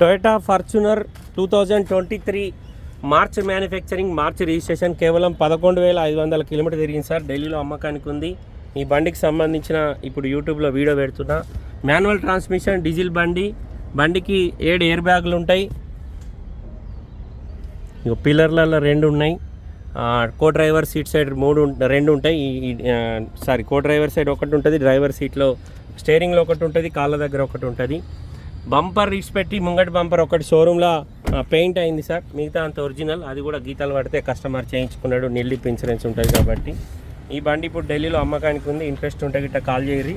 Toyota Fortuner two thousand twenty three March manufacturing March registration కేవలం పదకొండు వేల ఐదు వందల కిలోమీటర్ తిరిగింది సార్. ఢిల్లీలో అమ్మకానికి ఉంది. ఈ బండికి సంబంధించిన ఇప్పుడు యూట్యూబ్లో వీడియో పెడుతున్నా. మాన్యువల్ ట్రాన్స్మిషన్ డీజిల్ బండి. బండికి ఏడు ఎయిర్ బ్యాగులు ఉంటాయి. ఇక పిల్లర్లలో రెండు ఉన్నాయి. కో డ్రైవర్ సీట్ సైడ్ మూడు రెండు ఉంటాయి. సారీ కో డ్రైవర్ సైడ్ ఒకటి ఉంటుంది. డ్రైవర్ సీట్లో స్టేరింగ్లో ఒకటి ఉంటుంది. కాళ్ళ దగ్గర ఒకటి ఉంటుంది. బంపర్ రీచ్ పెట్టి ముంగటి బంపర్ ఒకటి షోరూంలో పెయింట్ అయింది సార్. మిగతా అంత ఒరిజినల్. అది కూడా గీతలు పడితే కస్టమర్ చేయించుకున్నాడు. నెల్లిప్ ఇన్సూరెన్స్ ఉంటుంది కాబట్టి. ఈ బండి ఇప్పుడు ఢిల్లీలో అమ్మకానికి ఉంది. ఇంట్రెస్ట్ ఉంటే గిట్ట call చేయరి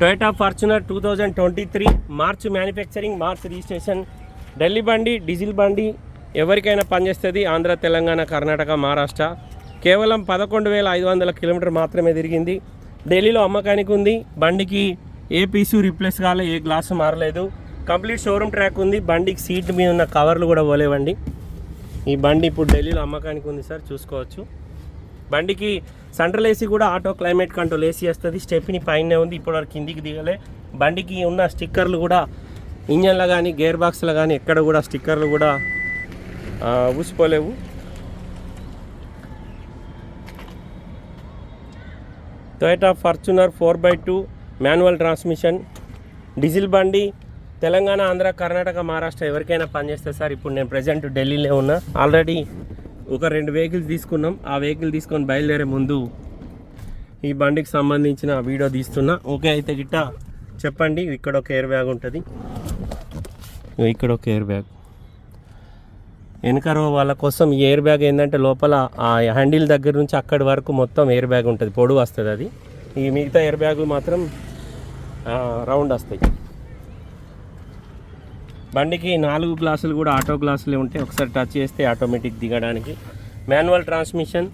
Toyota Fortuner two thousand twenty three March manufacturing March registration Delhi బండి డీజిల్ బండి ఎవరికైనా పనిచేస్తుంది. ఆంధ్ర తెలంగాణ కర్ణాటక మహారాష్ట్ర. కేవలం పదకొండు వేల ఐదు వందల కిలోమీటర్ మాత్రమే తిరిగింది. ఢిల్లీలో అమ్మకానికి ఉంది. బండికి ఏ పీసు రీప్లేస్ కాలే ఏ గ్లాసు మారలేదు. కంప్లీట్ షోరూమ్ ట్రాక్ ఉంది. బండికి సీట్ మీద ఉన్న కవర్లు కూడా పోలేవండి. ఈ బండి ఇప్పుడు ఢిల్లీలో అమ్మకానికి ఉంది సార్ చూసుకోవచ్చు. బండికి సెంట్రల్ ఏసీ కూడా ఆటో క్లైమేట్ కంట్రోల్ ఏసీ వస్తుంది. స్టెప్ని పైనే ఉంది ఇప్పటివరకు కిందికి దిగలే. బండికి ఉన్న స్టిక్కర్లు కూడా ఇంజన్లో కానీ గేర్ బాక్స్లో కానీ ఎక్కడ కూడా స్టిక్కర్లు కూడా ఊసిపోలేవు. Toyota Fortuner four by two manual transmission diesel బండి తెలంగాణ ఆంధ్ర కర్ణాటక మహారాష్ట్ర ఎవరికైనా పనిచేస్తే సార్ ఇప్పుడు నేను ప్రజెంట్ ఢిల్లీలో ఉన్నా. ఆల్రెడీ ఒక రెండు వెహికల్స్ తీసుకున్నాం. ఆ వెహికల్ తీసుకొని బయలుదేరే ముందు ఈ బండికి సంబంధించిన వీడియో తీస్తున్నా. ఓకే అయితే గిట్ట చెప్పండి. ఇక్కడ ఒక ఎయిర్ బ్యాగ్ ఉంటుంది. ఇక్కడ ఒక ఎయిర్ బ్యాగ్. వెనక రో వాళ్ళ కోసం ఈ ఎయిర్ బ్యాగ్ ఏంటంటే లోపల ఆ హ్యాండిల్ దగ్గర నుంచి అక్కడి వరకు మొత్తం ఎయిర్ బ్యాగ్ ఉంటుంది. పొడుగు వస్తుంది అది. ఈ మిగతా ఎయిర్ బ్యాగులు మాత్రం రౌండ్ వస్తాయి. బండికి నాలుగు గ్లాసులు కూడా ఆటో గ్లాసులే ఉంటాయి ఒకసారి టచ్ చేస్తే ఆటోమేటిక్ దిగడానికి. Manual transmission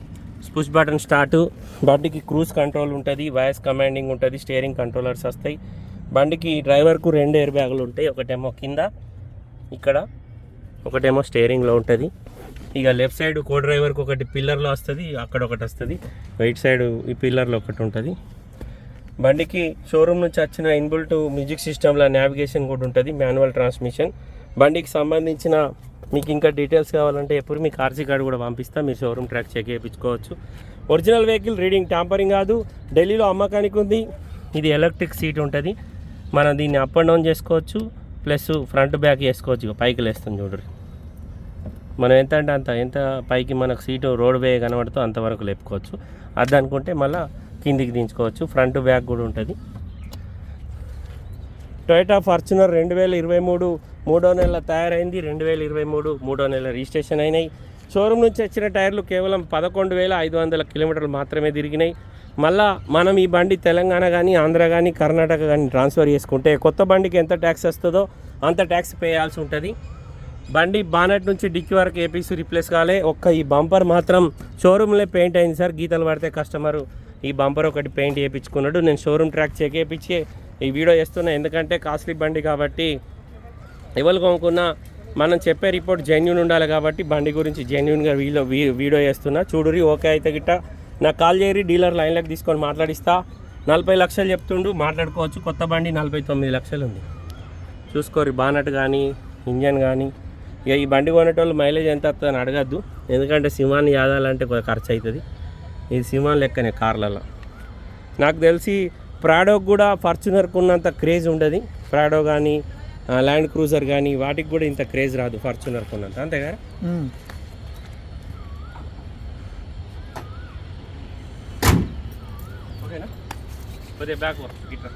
push button start బండికి క్రూజ్ కంట్రోల్ ఉంటుంది వాయిస్ కమాండింగ్ ఉంటుంది స్టీరింగ్ కంట్రోలర్స్ వస్తాయి. బండికి డ్రైవర్కు రెండు ఎయిర్ బ్యాగులు ఉంటాయి ఒకటేమో కింద ఇక్కడ ఒకటేమో స్టీరింగ్లో ఉంటుంది. ఇక లెఫ్ట్ సైడ్ కో డ్రైవర్కి ఒకటి పిల్లర్లో వస్తుంది అక్కడ ఒకటి వస్తుంది. రైట్ సైడ్ ఈ పిల్లర్లో ఒకటి ఉంటుంది. బండికి షోరూమ్ నుంచి వచ్చిన ఇన్బుల్ట్ మ్యూజిక్ సిస్టంలో నావిగేషన్ కూడా ఉంటుంది మాన్యువల్ ట్రాన్స్మిషన్ బండికి సంబంధించిన మీకు ఇంకా డీటెయిల్స్ కావాలంటే ఎప్పుడు మీకు ఆర్సీ కార్డు కూడా పంపిస్తా మీరు షోరూమ్ ట్రాక్ చెక్ చేయించుకోవచ్చు. ఒరిజినల్ వెహికల్ రీడింగ్ ట్యాంపరింగ్ కాదు ఢిల్లీలో అమ్మకానికి ఉంది ఇది ఎలక్ట్రిక్ సీట్ ఉంటుంది. మనం దీన్ని అప్ అండ్ డౌన్ చేసుకోవచ్చు ప్లస్ ఫ్రంట్ బ్యాక్ చేసుకోవచ్చు పైకి లేస్తుంది చూడరు మనం ఎంత అంటే అంత ఎంత పైకి మనకు సీటు రోడ్ వే కనబడుతూ అంతవరకు లేపుకోవచ్చు. అది అనుకుంటే మళ్ళీ కిందికి దించుకోవచ్చు. ఫ్రంట్ బ్యాక్ కూడా ఉంటుంది. టొయోటా ఫార్చునర్ రెండు వేల ఇరవై మూడు మూడో నెల తయారైంది. రెండు వేల ఇరవై మూడు మూడో నెల రిజిస్ట్రేషన్ అయినాయి. షోరూమ్ నుంచి వచ్చిన టైర్లు కేవలం పదకొండు వేల ఐదు వందల కిలోమీటర్లు మాత్రమే తిరిగినాయి. మళ్ళా మనం ఈ బండి తెలంగాణ కానీ ఆంధ్ర కానీ కర్ణాటక కానీ ట్రాన్స్ఫర్ చేసుకుంటే కొత్త బండికి ఎంత ట్యాక్స్ వస్తుందో అంత ట్యాక్స్ పే చేయాల్సి ఉంటుంది. బండి బానెట్ నుంచి డిక్కి వరకు ఏపీసీ రిప్లేస్ కాలే. ఒక్క ఈ బంపర్ మాత్రం షోరూమ్లో పెయింట్ అయింది సార్. గీతలు పడితే కస్టమరు ఈ బంపర్ ఒకటి పెయింట్ చేయించుకున్నాడు నేను షోరూమ్ ట్రాక్ చెక్ చేయించి ఈ వీడియో చేస్తున్నా. ఎందుకంటే కాస్ట్లీ బండి కాబట్టి ఎవరు కొనుక్కున్నా మనం చెప్పే రిపోర్ట్ జెన్యున్ ఉండాలి కాబట్టి బండి గురించి జెన్యున్గా వీడియో వీడియో చేస్తున్నా. చూడురి ఓకే అయితే గిట్ట. నాకు కాల్ చేయరి డీలర్ లైన్లోకి తీసుకొని మాట్లాడిస్తా. నలభై లక్షలు చెప్తుండు. మాట్లాడుకోవచ్చు. కొత్త బండి నలభై తొమ్మిది లక్షలు ఉంది. చూసుకోరు బానట్ కానీ ఇంజన్ కానీ ఇక ఈ బండి కొనేటోళ్ళు మైలేజ్ ఎంత వస్తుందని అడగద్దు. ఎందుకంటే సింహాన్ని యాదాలంటే కొద్దిగా ఖర్చు అవుతుంది ఇది సిమాన్ లెక్కనే కార్లలో. నాకు తెలిసి ప్రాడోకి కూడా ఫార్చునర్కి ఉన్నంత క్రేజ్ ఉండదు. ప్రాడో కానీ ల్యాండ్ క్రూజర్ కానీ వాటికి కూడా ఇంత క్రేజ్ రాదు ఫార్చునర్కి ఉన్నంత. అంతే కదా? ఓకేనా? కొద్దిగా బ్యాక్ గిట్లా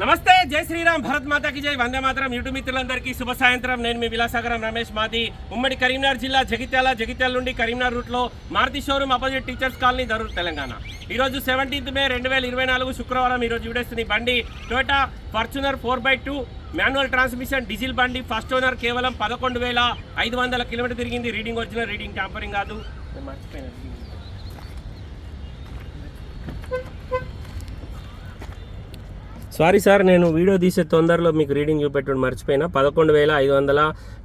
నమస్తే జై శ్రీరామ్ భరత్ మాతాకి జై. వందే మాత్రం యూట్యూబ్ మిత్రులందరికీ శుభ సాయంత్రం. నేను మీ విలాసాగరం రమేష్ మాది. ఉమ్మడి కరీంనగర్ జిల్లా జగిత్యాల జగిత్యాల నుండి కరీంనగర్ రూట్లో Maruti showroom opposite teachers colony Darur Telangana. ఈరోజు సెవెంటీన్త్ మే రెండు వేల ఇరవై నాలుగు శుక్రవారం ఈరోజు విడేస్తుంది బండి Toyota Fortuner four by two manual transmission diesel బండి ఫస్ట్ ఓనర్ కేవలం పదకొండు వేల ఐదు వందల కిలోమీటర్ తిరిగింది. రీడింగ్ వచ్చిన రీడింగ్ ట్యాంపరింగ్ కాదు. నేను సారీ సార్ నేను వీడియో తీసే తొందరలో మీకు రీడింగ్ చూపెట్టడం మర్చిపోయినా. పదకొండు వేల ఐదు వందల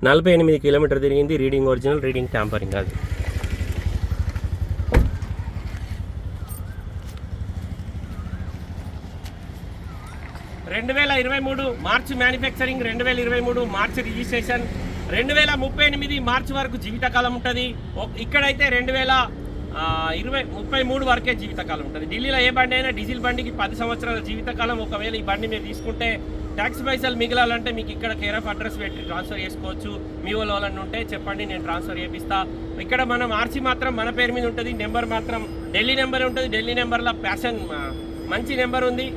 నలభై ఎనిమిది కిలోమీటర్ తిరిగింది రీడింగ్ ఒరిజినల్ రీడింగ్ ట్యాంపరింగ్ అది. రెండు వేల ఇరవై మూడు మార్చి మ్యానుఫ్యాక్చరింగ్ రెండు వేల ఇరవై మూడు మార్చి రిజిస్ట్రేషన్ రెండు వేల ముప్పై ఎనిమిది మార్చి వరకు జీవితకాలం ఉంటుంది. ఇక్కడైతే రెండు వేల ఇరవై ముప్పై మూడు వరకే జీవితకాలం ఉంటుంది. ఢిల్లీలో ఏ బండి అయినా డీజిల్ బండికి పది సంవత్సరాల జీవితకాలం ఒకవేళ ఈ బండి మీరు తీసుకుంటే ట్యాక్స్ పైసలు మిగిలాలంటే మీకు ఇక్కడ కేర్ ఆఫ్ అడ్రస్ పెట్టి ట్రాన్స్ఫర్ చేసుకోవచ్చు. మీ వాళ్ళని ఉంటే చెప్పండి నేను ట్రాన్స్ఫర్ చేపిస్తా. ఇక్కడ మనం ఆర్సీ మాత్రం మన పేరు మీద ఉంటుంది నెంబర్ మాత్రం ఢిల్లీ నెంబర్ ఉంటుంది. ఢిల్లీ నెంబర్లో ప్యాషన్ మంచి నెంబర్ ఉంది.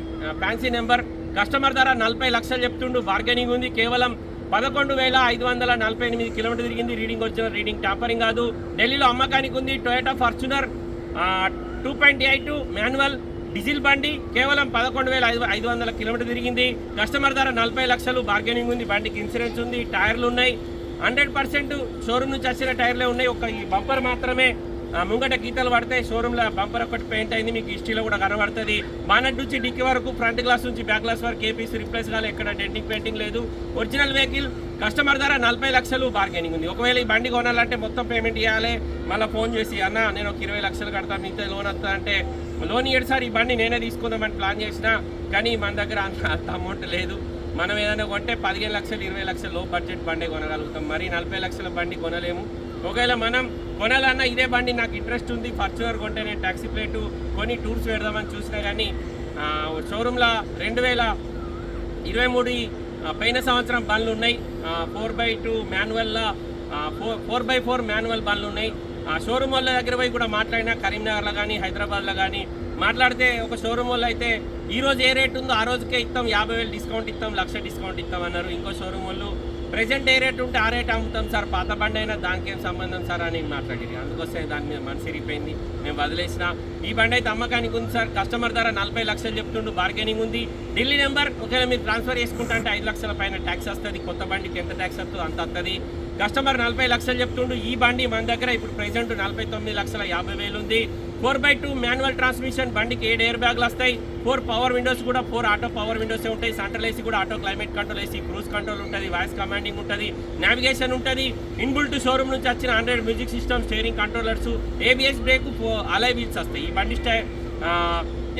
Fancy number. కస్టమర్ ధర నలభై లక్షలు చెప్తుండు బార్గెనింగ్ ఉంది. కేవలం పదకొండు వేల ఐదు వందల నలభై ఎనిమిది కిలోమీటర్ తిరిగింది. రీడింగ్ వచ్చిన రీడింగ్ టాపరింగ్ కాదు. ఢిల్లీలో అమ్మకానికి ఉంది Toyota Fortuner two point eight manual diesel బండి. కేవలం పదకొండు వేల ఐదు ఐదు వందల కిలోమీటర్ తిరిగింది. కస్టమర్ ధర నలభై లక్షలు. బార్గెనింగ్ ఉంది బండికి ఇన్సూరెన్స్ ఉంది టైర్లు ఉన్నాయి. హండ్రెడ్ పర్సెంట్ షోరూమ్ నుంచి వచ్చిన టైర్లే ఉన్నాయి. ఒక ఈ బంపర్ మాత్రమే. ముంగట గీతలు పడితే షోరూమ్లో బంపర్ ఒకటి పెయింట్ అయింది మీకు హిస్టరీలో కూడా కనబడుతుంది. మానట్ నుంచి డిక్కి వరకు ఫ్రంట్ గ్లాస్ నుంచి బ్యాక్ గ్లాస్ వరకు ఏపీసీ రిప్లేస్ కాలే ఎక్కడ డెంటింగ్ పెయింటింగ్ లేదు. ఒరిజినల్ వెహికల్ కస్టమర్ ధర నలభై లక్షలు బార్గెనింగ్ ఉంది. ఒకవేళ ఈ బండి కొనాలంటే మొత్తం పేమెంట్ ఇవ్వాలి మళ్ళీ ఫోన్ చేసి అన్న నేను ఒక ఇరవై లక్షలు కడతాను మిగతా లోన్ వస్తా అంటే లోన్ ఇయ్యడు సార్ ఈ బండి నేనే తీసుకుందామని ప్లాన్ చేసిన కానీ మన దగ్గర అంత అంత అమౌంట్ లేదు. మనం ఏదైనా కొంటే పదిహేను లక్షలు ఇరవై లక్షలు లో బడ్జెట్ బండి కొనగలుగుతాం. మరి నలభై లక్షల బండి కొనలేము. ఒకవేళ మనం కొనాలన్నా ఇదే బండి నాకు ఇంట్రెస్ట్ ఉంది ఫార్చునర్ కొంటే నేను ట్యాక్సీ ప్లేటు కొని టూర్స్ పెడదామని చూసినా కానీ షోరూంలో రెండు వేల ఇరవై మూడు పైన సంవత్సరం బండ్లు ఉన్నాయి. Four by two మాన్యువల్లో four four by four manual బండ్లు ఉన్నాయి. ఆ షోరూమ్ వాళ్ళ దగ్గర పోయి కూడా మాట్లాడినా కరీంనగర్లో కానీ హైదరాబాద్లో కానీ మాట్లాడితే ఒక షోరూమ్ వాళ్ళు అయితే ఈ రోజు ఏ రేట్ ఉందో ఆ రోజుకే ఇస్తాం యాభై వేలు డిస్కౌంట్ ఇస్తాం లక్ష డిస్కౌంట్ ఇస్తాం అన్నారు. ఇంకో షోరూమ్ వాళ్ళు ప్రెజెంట్ ఏ రేట్ ఉంటే ఆ రేట్ అమ్ముతాం సార్. పాత బండి అయినా దానికి ఏం సంబంధం సార్ అని మాట్లాడింది అందుకోసమే దాని మీద మనసు ఇరిగిపోయింది మేము వదిలేసిన. ఈ బండి అయితే అమ్మకానికి ఉంది సార్. కస్టమర్ ధర నలభై లక్షలు చెప్తుండు. బార్గెనింగ్ ఉంది. ఢిల్లీ నెంబర్ ఒకవేళ మీరు ట్రాన్స్ఫర్ చేసుకుంటా అంటే ఐదు లక్షల పైన ట్యాక్స్ వస్తుంది. కొత్త బండికి ఎంత ట్యాక్స్ వస్తుందో అంత వస్తుంది. కస్టమర్ నలభై లక్షలు చెప్తుండు. ఈ బండి మన దగ్గర ఇప్పుడు ప్రెసెంట్ నలభై తొమ్మిది లక్షల యాభై వేలు ఉంది. Four by two manual transmission బండికి ఏడు ఎయిర్ బ్యాగ్లు వస్తాయి. ఫోర్ పవర్ విండోస్ కూడా ఫోర్ ఆటో పవర్ విండోస్ ఉంటాయి. సెంట్రల్ ఏసీ కూడా auto climate control AC cruise control ఉంటుంది వాయిస్ కమాండింగ్ ఉంటుంది నావిగేషన్ ఉంటుంది. ఇన్బుల్ట్ షోరూమ్ నుంచి వచ్చిన hundred music system steering controllers ABS brake alloy wheels వస్తాయి. ఈ బండి స్టై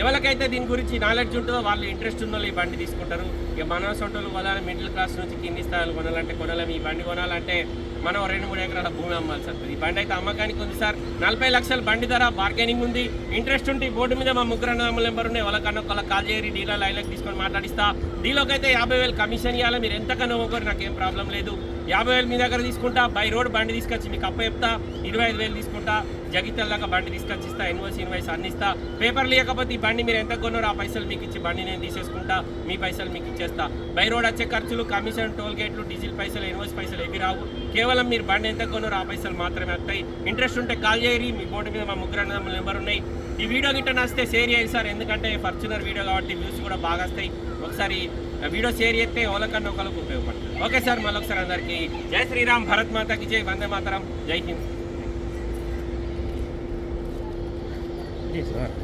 ఎవరికైతే దీని గురించి నాలెడ్జ్ ఉంటుందో వాళ్ళు ఇంట్రెస్ట్ ఉందో ఈ బండి తీసుకుంటారు. ఇక మన సొంటలు కొనాలి మిడిల్ క్లాస్ నుంచి కింది స్థాయిలు కొనాలంటే కొనాలి ఈ బండి కొనాలంటే మనం రెండు మూడు ఎకరాల భూమి అమ్మాల్సి వస్తుంది ఈ బండి అయితే అమ్మకానికి ఉంది సార్. నలభై లక్షల బండి ధర బార్గెనింగ్ ఉంది. ఇంట్రెస్ట్ ఉంటే బోర్డు మీద మా ముగ్గురు అన్నదమ్ముల నెంబర్ ఉన్నాయి. వాళ్ళకన్నా ఒకళ్ళ కాల్ చేయరి డీలర్ లైన్లకు తీసుకొని మాట్లాడిస్తా. డీలోకి అయితే యాభై వేలు కమిషన్ ఇవ్వాలి మీరు ఎంతకన్నా నాకు నాకేం ప్రాబ్లం లేదు. యాభై వేలు మీ దగ్గర తీసుకుంటా బై రోడ్ బండి తీసుకొచ్చి మీకు అప్ప చెప్తా. ఇరవై ఐదు వేలు తీసుకుంటా జగిత్యాల దాకా బండి తీసుకొచ్చి ఇస్తా ఇన్వాయిస్ ఇన్వాయిస్ అందిస్తా పేపర్ లేకపోతే ఈ బండి మీరు ఎంత కొన్నారో ఆ పైసలు మీకు ఇచ్చి బండి నేను తీసేసుకుంటా మీ పైసలు మీకు ఇచ్చేస్తా. బై రోడ్ వచ్చే ఖర్చులు కమిషన్ టోల్ గేట్లు డీజిల్ పైసలు ఇన్వాయిస్ పైసలు ఏవి రావు. కేవలం మీరు బండి ఎంత కొన్నారో ఆ పైసలు మాత్రమే వస్తాయి. ఇంట్రెస్ట్ ఉంటే కాల్ చేయరి. మీ బోర్డు మీద మా ముగ్గురు అన్నదమ్ముల నెంబర్ ఉన్నాయి. ఈ వీడియో గిట్ట నచ్చితే షేర్ చేయండి సార్. ఎందుకంటే ఫార్చునర్ వీడియో కాబట్టి వ్యూస్ కూడా బాగా వస్తాయి. ఒకసారి వీడియో షేర్ చేస్తే వాళ్ళకన్నా ఒకళ్ళకు ఉపయోగపడుతుంది ఓకే సార్ మళ్ళొకసారి అందరికీ జై శ్రీరామ్ భరత్ మాతకి జై వందే మాతరం జై హింద్ సార్